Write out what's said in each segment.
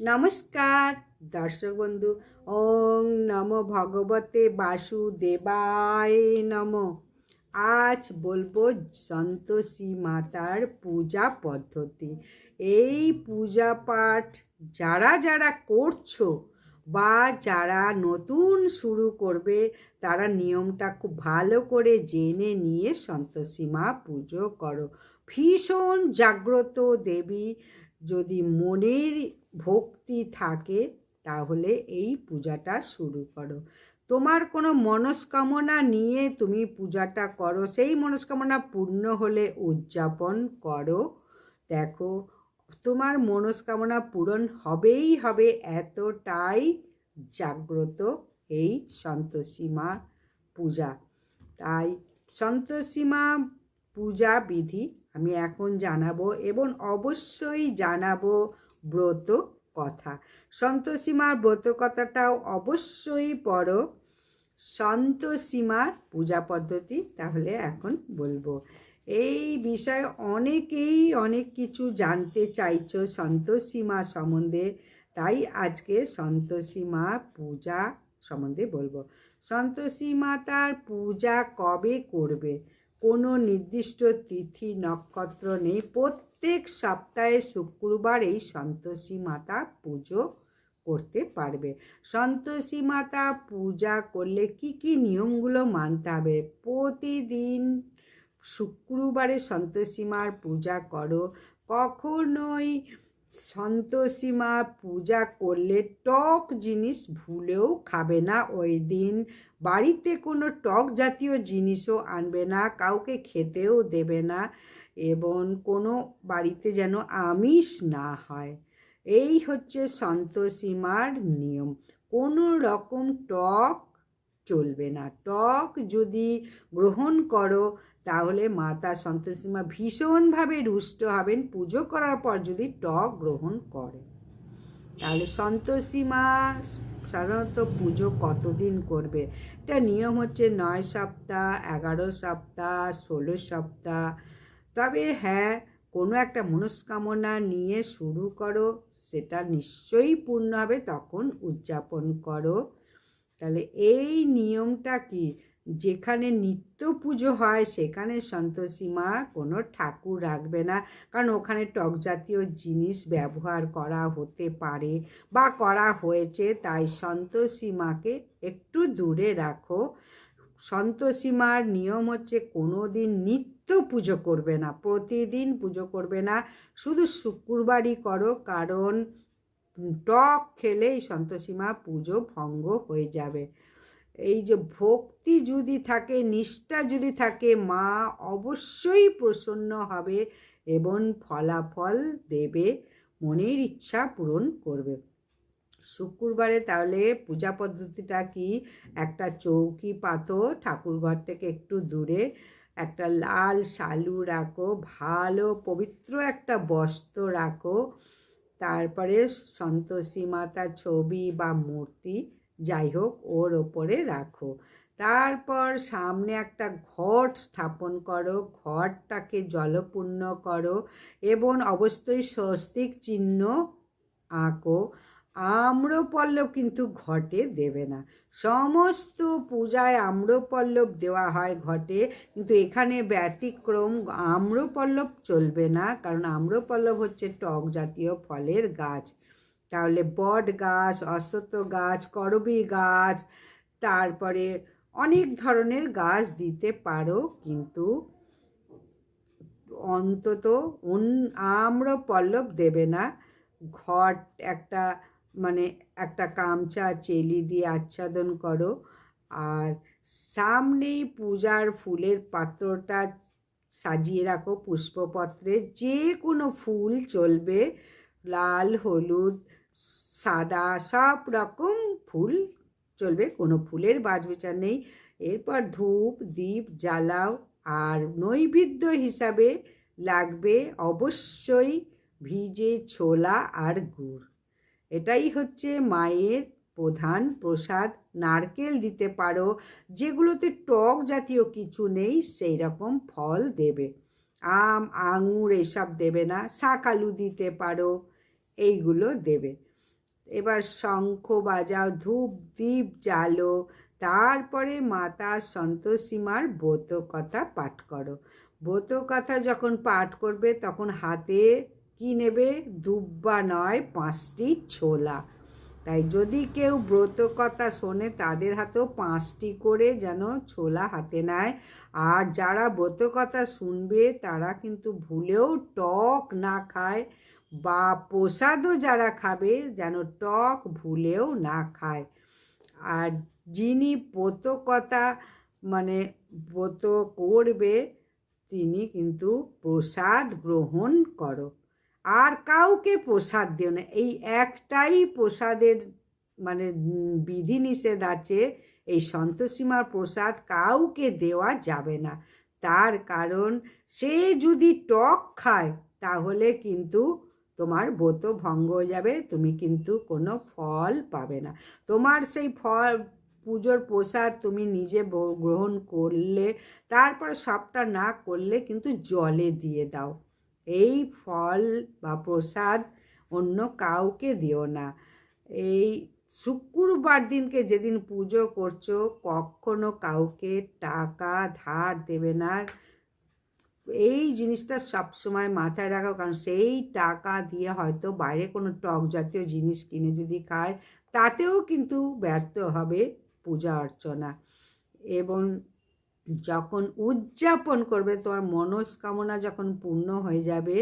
নমস্কার, দর্শক বন্ধু, ওং নম ভগবতে বাসুদেবায় নম। আজ বলব সন্তোষী মাতার পূজা পদ্ধতি। এই পূজা পাঠ যারা যারা করছ বা যারা নতুন শুরু করবে, তারা নিয়মটা খুব ভালো করে জেনে নিয়ে সন্তোষী মা পুজো করো। ভীষণ জাগ্রত দেবী, যদি মনের ভক্তি থাকে, তাহলে এই পূজাটা শুরু করো। তোমার কোনো মনস্কামনা নিয়ে তুমি পূজাটা করো, সেই মনস্কামনা পূর্ণ হলে উদযাপন করো। দেখো, তোমার মনস্কামনা পূরণ হবেই হবে এতটাই জাগ্রত এই সন্তোষী মা পূজা। তাই সন্তোষী মা পূজা বিধি আমি এখন জানাব এবং অবশ্যই জানাব ব্রত কথা। সন্তোষীমার ব্রত কথাটাও অবশ্যই পড়ো। সন্তোষীমার পূজা পদ্ধতি তাহলে এখন বলব। এই বিষয়ে অনেকেই অনেক কিছু জানতে চাইছো সন্তোষীমা সম্বন্ধে, তাই আজকে সন্তোষীমা পূজা সম্বন্ধে বলব। সন্তোষী মাতার পূজা কবে করবে? কোনো নির্দিষ্ট তিথি, নক্ষত্র নেই, প্রত্যেক সপ্তাহে শুক্রবার এই সন্তোষী মাতা পুজো করতে পারবে। সন্তোষী মাতা পূজা করলে কি কি নিয়মগুলো মানতে হবে? প্রতিদিন শুক্রবারে সন্তোষী মার পূজা করো। কখনোই সন্তোষী মা পূজা করলে টক জিনিস ভুলেও খাবে না ওই দিন। বাড়িতে কোনো টক জাতীয় জিনিসও আনবে না, কাউকে খেতেও দেবে না এবং কোনো বাড়িতে যেন আমিষ না হয়। এই হচ্ছে সন্তোষী মার নিয়ম। কোনো রকম টক চলবে না। টক যদি গ্রহণ করো, তাহলে মাতা সন্তোষী মা ভীষণভাবে রুষ্ট হবেন। পুজো করার পর যদি টক গ্রহণ করে। তাহলে সন্তোষী মা সাধারণত পুজো কতদিন করবে? এটা নিয়ম হচ্ছে নয় সপ্তাহ, এগারো সপ্তাহ, ষোলো সপ্তাহ। তবে হ্যাঁ কোনো একটা মনস্কামনা নিয়ে শুরু করো, সেটা নিশ্চয়ই পূর্ণ হবে, তখন উদযাপন করো। তাহলে এই নিয়মটা কি? যেখানে নিত্য পুজো হয়, সেখানে সন্তোষী মা কোনো ঠাকুর রাখবে না। কারণ ওখানে টক জাতীয় জিনিস ব্যবহার করা হতে পারে বা করা হয়েছে, তাই সন্তোষী মাকে একটু দূরে রাখো। সন্তোষী মার নিয়ম হচ্ছে কোনো দিন নিত্য পুজো করবে না, প্রতিদিন পুজো করবে না। শুধু শুক্রবারই করো, কারণ টক খেলেই এই সন্তোষী মা পুজো ভঙ্গ হয়ে যাবে। এই যে ভক্তি যদি থাকে, নিষ্ঠা যদি থাকে, মা অবশ্যই প্রসন্ন হবে এবং ফলাফল দেবে, মনের ইচ্ছা পূরণ করবে। শুক্রবারে তাহলে পূজা পদ্ধতিটা কি? একটা চৌকি পাতো ঠাকুরঘর থেকে একটু দূরে, একটা লাল শালু রাখো, ভালো পবিত্র একটা বস্ত্র রাখো তারপরে সন্তোষী মাতার ছবি বা মূর্তি, যাই হোক, ওর ওপরে রাখো। তারপর সামনে একটা ঘট স্থাপন করো ঘরটাকে জলপূর্ণ করো এবং অবশ্যই স্বস্তিক চিহ্ন আঁকো। আম্রপল্লব কিন্তু ঘটে দেবে না সমস্ত পূজায় আম্রপল্লব দেওয়া হয় ঘটে, কিন্তু এখানে ব্যতিক্রম আম্রপল্লব চলবে না, কারণ আম্রপল্লব হচ্ছে টক জাতীয় ফলের গাছ। তাহলে বট গাছ, অশ্বত্থ গাছ, করবি গাছ, তারপরে অনেক ধরনের গাছ দিতে পারো, কিন্তু অন্তত আম্রপল্লব দেবে না। ঘট একটা মানে একটা কামচা, চেলি দিয়ে আচ্ছাদন করো। আর সামনেই পূজার ফুলের পাত্রটা সাজিয়ে রাখো পুষ্পপত্রে। যে কোনো ফুল চলবে, লাল, হলুদ, সাদা, সব রকম ফুল চলবে, কোনো ফুলের বাজবিচার নেই। এরপর ধূপ দ্বীপ জ্বালাও। আর নৈবেদ্য হিসাবে লাগবে অবশ্যই ভিজে ছোলা আর গুড়। এটাই হচ্ছে মায়ের প্রধান প্রসাদ। নারকেল দিতে পারো, যেগুলোতে টক জাতীয় কিছু নেই সেই রকম ফল দেবে। আম, আঙুর এসব দেবে না, শাক আলু দিতে পারো, এইগুলো দেবে। এবার শঙ্খ বাজাও, ধূপ, দীপ জ্বালো, তারপরে মাতা সন্তোষীমার ব্রত কথা পাঠ করো। ব্রত কথা যখন পাঠ করবে, তখন হাতে কি নেবে? দুব্বা নয়, পাঁচটি ছোলা। তাই যদি কেউ ব্রত কথা শোনে, তাদের হাতেও পাঁচটি করে যেন ছোলা হাতে নেয়। আর যারা ব্রত কথা শুনবে, তারা কিন্তু ভুলেও টক না খায় বা প্রসাদও যারা খাবে, যেন টক ভুলেও না খায়। আর যিনি ব্রত কথা মানে ব্রত করবে, তিনি কিন্তু প্রসাদ গ্রহণ করো। আর কাউকে প্রসাদ দিও না। এই একটাই প্রসাদের মানে বিধিনিষেধ আছে, এই সন্তোষীমার প্রসাদ কাউকে দেওয়া যাবে না। তার কারণ, সে যদি টক খায়, তাহলে কিন্তু তোমার ব্রত ভঙ্গ হয়ে যাবে, তুমি কিন্তু কোনো ফল পাবে না। তোমার সেই ফল, পুজোর প্রসাদ তুমি নিজে গ্রহণ করলে, তারপর সবটা না করলে কিন্তু জলে দিয়ে দাও। এই ফল বা প্রসাদ অন্য কাউকে দিও না। এই শুক্রবার দিনকে যেদিন পুজো করছ, কখনো কাউকে টাকা ধার দেবে না। এই জিনিসটা সবসময় মাথায় রাখো, কারণ সেই টাকা দিয়ে হয়তো বাইরে কোনো টক জাতীয় জিনিস কিনে যদি খায়, তাতেও কিন্তু ব্যর্থ হবে পূজা অর্চনা। এবং যখন উদযাপন করবে, তোমার মনস্কামনা যখন পূর্ণ হয়ে যাবে,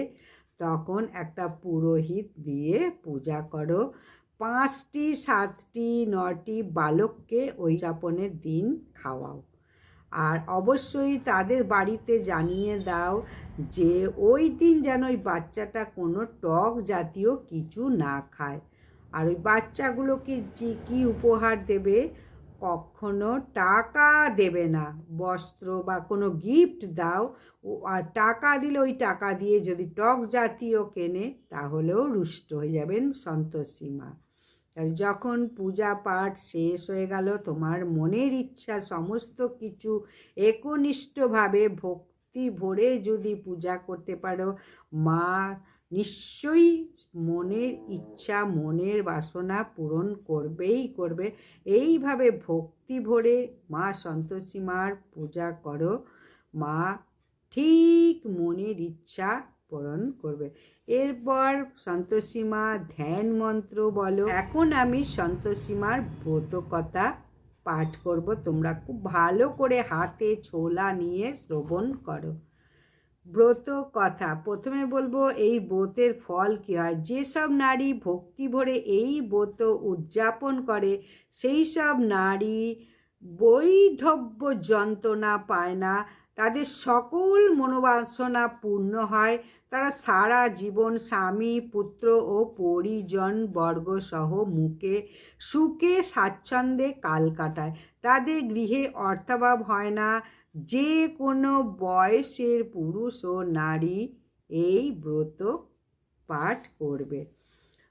তখন একটা পুরোহিত দিয়ে পূজা করো। পাঁচটি, সাতটি, নটি বালককে ওই যাপনের দিন খাওয়াও। আর অবশ্যই তাদের বাড়িতে জানিয়ে দাও যে ওই দিন যেন ওই বাচ্চাটা কোনো টক জাতীয় কিছু না খায়। আর ওই বাচ্চাগুলোকে যে কী উপহার দেবে কখনো টাকা দেবে না। বস্ত্র বা কোনো গিফট দাও আর টাকা দিলে ওই টাকা দিয়ে যদি টক জাতীয় কেনে, তাহলেও রুষ্ট হয়ে যাবেন সন্তোষী মা। যখন পূজা পাঠ শেষ হয়ে গেল, তোমার মনের ইচ্ছা সমস্ত কিছু একনিষ্ঠভাবে ভক্তি ভরে যদি পূজা করতে পারো, মা নিশ্চয়ই মনের ইচ্ছা, মনের বাসনা পূরণ করবেই করবে। এইভাবে ভক্তি ভরে মা সন্তোষী মার পূজা করো। মা ঠিক মনের ইচ্ছা পূরণ করবে। এরপর সন্তোষী মা ধ্যান মন্ত্র বলো। এখন আমি সন্তোষী মার ব্রত কথা পাঠ করব। তোমরা খুব ভালো করে হাতে ছোলা নিয়ে শ্রবণ করো। ব্রত কথা। প্রথমে বলব, এই ব্রতের ফল কী হয়? যেসব নারী ভক্তি ভরে এই ব্রত উদযাপন করে সেই সব নারী বৈধব্য যন্ত্রণা পায় না। তাদের সকল মনোবাসনা পূর্ণ হয়। তারা সারা জীবন স্বামী, পুত্র ও পরিজন বর্গ সহ মুখে সুখে স্বাচ্ছন্দ্যে কাল কাটায়। তাদের গৃহে অর্থাভাব হয় না। যে কোনো বয়সের পুরুষ ও নারী এই ব্রত পাঠ করবে।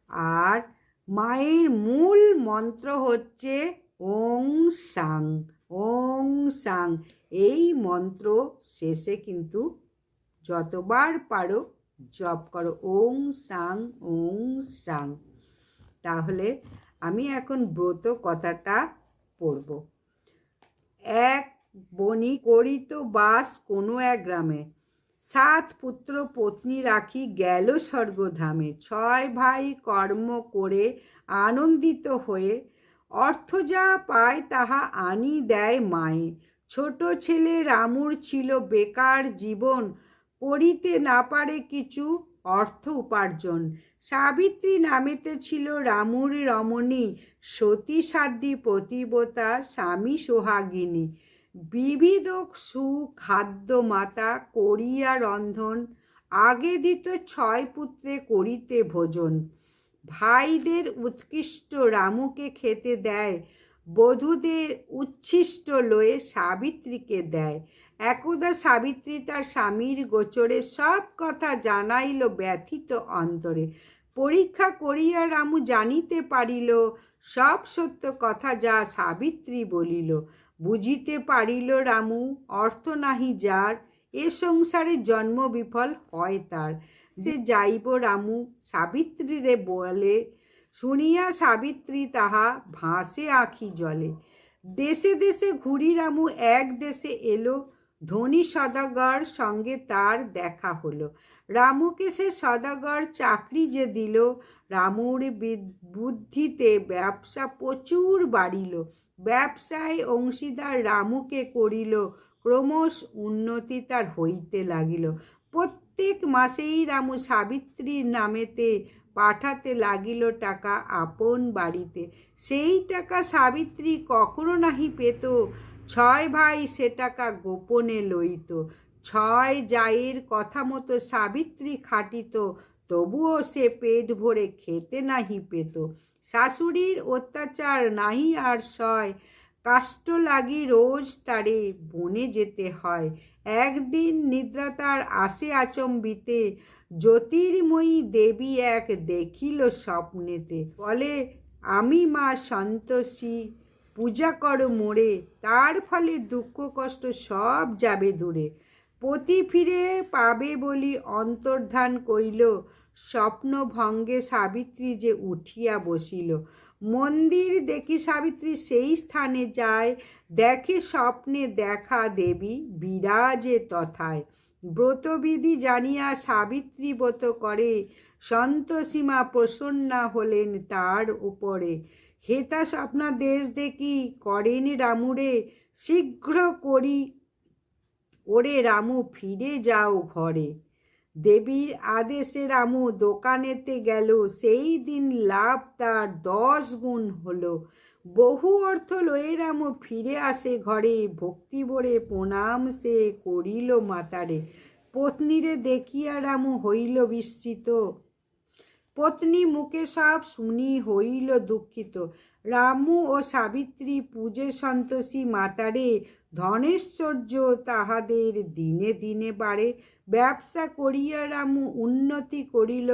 আর মায়ের মূল মন্ত্র হচ্ছে ওং সাং ওং সাং। এই মন্ত্র শেষে কিন্তু যতবার পারো জপ করো, ওং সাং ওং সাং। তাহলে আমি এখন ব্রত কথাটা পড়ব। এক বণিক করিত বাস কোনো এক গ্রামে। সাত পুত্র পত্নী রাখি গেল স্বর্গধামে। ছয় ভাই কর্ম করে আনন্দিত হয়ে অর্থ যা পায় তাহা আনি দেয় মায়ে। ছোট ছেলে রামুর ছিল বেকার জীবন করিতে না পারে কিছু অর্থ উপার্জন। সাবিত্রী নামেতে ছিল রামুর রমণী, সতী সাধ্যী প্রতিবতা স্বামী সোহাগিনী। বিবিধ সুখাদ্য মাতা করিয়া রন্ধন, আগে দিত ছয় পুত্রে করিতে ভোজন। ভাইদের উৎকৃষ্ট রামুকে খেতে দেয়, বধূদের উচ্ছিষ্ট লয়ে সাবিত্রীকে দেয়। একদা সাবিত্রী তার স্বামীর গোচরে সব কথা জানাইল ব্যথিত অন্তরে। পরীক্ষা করিয়া রামু জানিতে পারিল, সব সত্য কথা যা সাবিত্রী বলিল। বুঝিতে পারিল রামু, অর্থ নাহি যার, এ সংসারে জন্ম বিফল হয় তার। সে যাইব রামু, সাবিত্রীরে বলে, শুনিয়া সাবিত্রী তাহা ভাসে আখি জলে। দেশে দেশে ঘুরি রামু, এক দেশে এলো, ধনী সদাগর সঙ্গে তার দেখা হলো। রামুকে সে সদাগর চাকরি যে দিল, রামুর বিদ- বুদ্ধিতে ব্যবসা প্রচুর বাড়িল। ব্যবসায় অংশীদার রামুকে করিল, ক্রমশ উন্নতি তার হইতে লাগিল। প্রত্যেক মাসেই রামু সাবিত্রীর নামেতে পাঠাতে লাগিল টাকা আপন বাড়িতে। সেই টাকা সাবিত্রী কখনো নাহি পেত, ছয় ভাই সে টাকা গোপনে লইত। ছয় জায়ের কথা মতো সাবিত্রী খাটিত, তবুও সে পেট ভরে খেতে নাহি পেত। শাশুড়ির অত্যাচার নাহি আর সয়, কাষ্ট লাগি রোজ তারে বনে যেতে হয়। একদিন নিদ্রা তার আসে আচম্বিতে, জ্যোতির্ময়ী দেবী এক দেখিল স্বপ্নেতে। বলে, আমি মা সন্তোষী, পূজা করো মোড়ে তার ফলে দুঃখ কষ্ট সব যাবে দূরে। পতি ফিরে পাবে বলি অন্তর্ধান কইল স্বপ্ন ভঙ্গে সাবিত্রী যে উঠিয়া বসিল। মন্দির দেখি সাবিত্রী সেই স্থানে যায়, দেখে স্বপ্নে দেখা দেবী বিরাজে তথায়। ব্রতবিধি জানিয়া সাবিত্রী ব্রত করে, সন্তোষীমা প্রসন্না হলেন তার উপরে। হেতা স্বপ্না দেশ দেখি করেন রামুরে, শীঘ্র করি ওরে রামু, ফিরে যাও ঘরে। দেবীর আদেশে রামু দোকানেতে গেল, সেই দিন লাভ তার দশ গুণ হলো। বহু অর্থ লয়ে রামু ফিরে আসে ঘরে, ভক্তি ভরে প্রণাম সে করিল মাতারে। পত্নীরে দেখিয়া রামু হইল বিস্মিত। পত্নী মুখে সব শুনি হইল দুঃখিত। রামু ও সাবিত্রী পূজে সন্তোষী মাতারে, ধনেশ্বর্য তাহাদের দিনে দিনে বাড়ে। ব্যবসা করিয়া রামু উন্নতি করিল,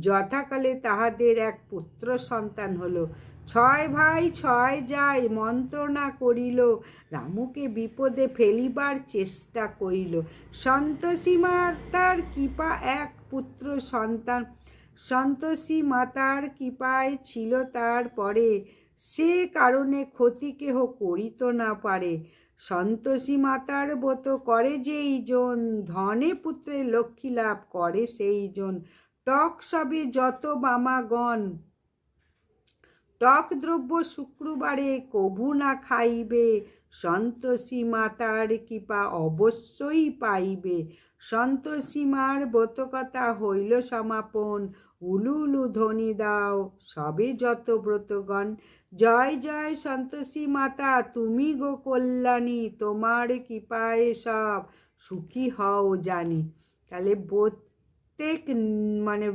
যথাকালে তাহাদের এক পুত্র সন্তান হলো। ছয় ভাই ছয় যায় মন্ত্রণা করিল, রামুকে বিপদে ফেলিবার চেষ্টা করিল। সন্তোষী মাতার কৃপা এক পুত্র সন্তান সন্তোষী মাতার কৃপায় ছিল তার পরে। সে কারণে ক্ষতি কেহ করিত না পারে। সন্তোষী মাতার ব্রত করে যেই জন ধনে পুত্রে লক্ষ্মী লাভ করে সেই জন টক সবে যত বামাগণ, টক দ্রব্য শুক্রবারে কভু না খাইবে। সন্তোষী মাতার কৃপা অবশ্যই পাইবে। সন্তোষী মার ব্রতকথা হইল সমাপন। উলু উলু ধ্বনি দাও সবে যত ব্রতগণ। জয় জয় সন্তোষী মাতা, তুমি গো কল্যাণী, তোমার কৃপায় সব সুখী হও জানি। তাহলে প্রত্যেক মানে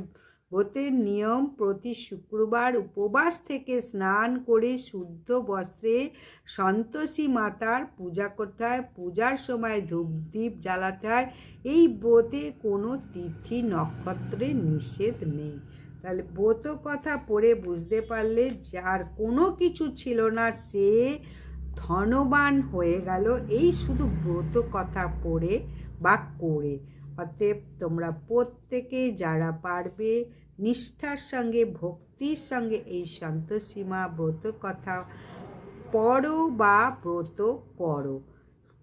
ব্রতের নিয়ম প্রতি শুক্রবার উপবাস থেকে স্নান করে শুদ্ধ বস্ত্রে সন্তোষী মাতার পূজা করতে হয়। পূজার সময় ধূপদীপ জ্বালাতে হয়। এই ব্রতে কোনো তিথি নক্ষত্রে নিষেধ নেই। তাহলে ব্রত কথা পড়ে বুঝতে পারলে যার কোনো কিছু ছিল না, সে ধনবান হয়ে গেল। এই শুধু ব্রত কথা পড়ে বা করে। অতএব তোমরা প্রত্যেকে যারা পারবে নিষ্ঠার সঙ্গে, ভক্তির সঙ্গে এই সন্তোষীমা ব্রত কথা পড়ো বা ব্রত করো।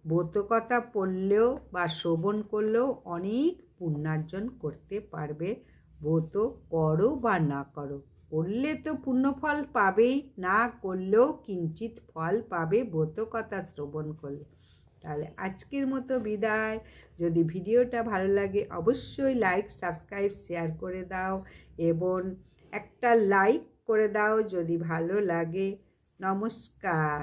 ব্রত কথা পড়লেও বা শ্রবণ করলেও অনেক পুণ্যার্জন করতে পারবে। ব্রত করো বা না করো, করলে তো পুণ্যফল পাবেই, না করলেও কিঞ্চিত ফল পাবে। ব্রত কথা শ্রবণ করলে তাহলে আজকের মতো বিদায়। যদি ভিডিওটা ভালো লাগে, অবশ্যই লাইক সাবস্ক্রাইব শেয়ার করে দাও এবং একটা লাইক করে দাও যদি ভালো লাগে। নমস্কার।